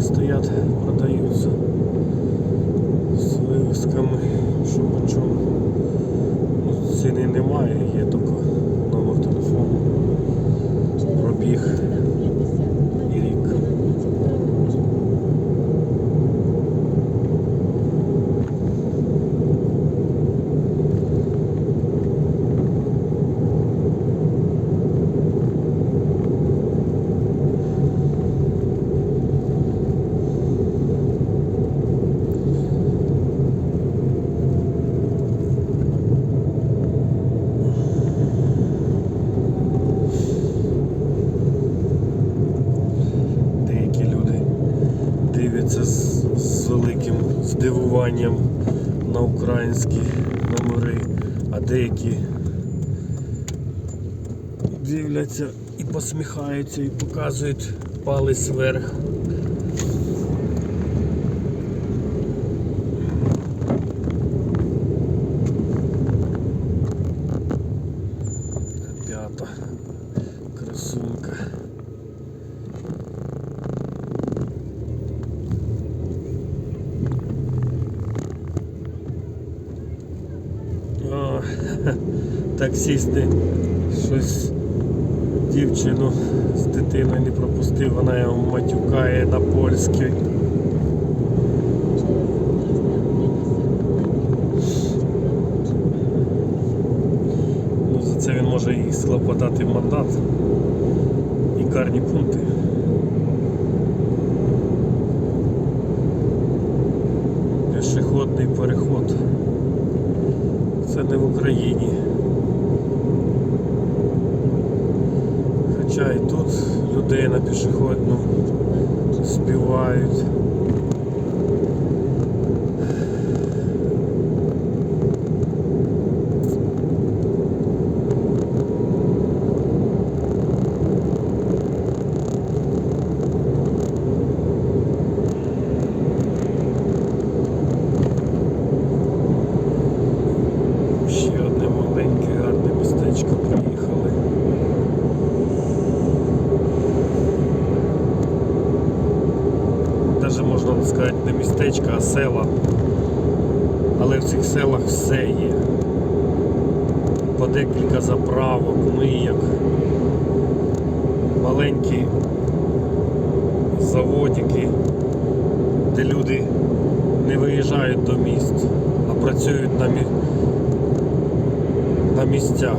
стоять, продаются з на українські номери, а деякі дивляться і посміхаються, і показують палець вверх. таксісти щось дівчину з дитиною не пропустив, вона його матюкає на польській. Ну, за це він може і склопотати мандат і карні пункти. Пішохідний переход. Це не в Україні. Хоча і тут людей на пішохідну співають. Сказати не містечко, а села. Але в цих селах все є. По декілька заправок, мийок, маленькі заводики, де люди не виїжджають до міст, а працюють на, мі... на місцях.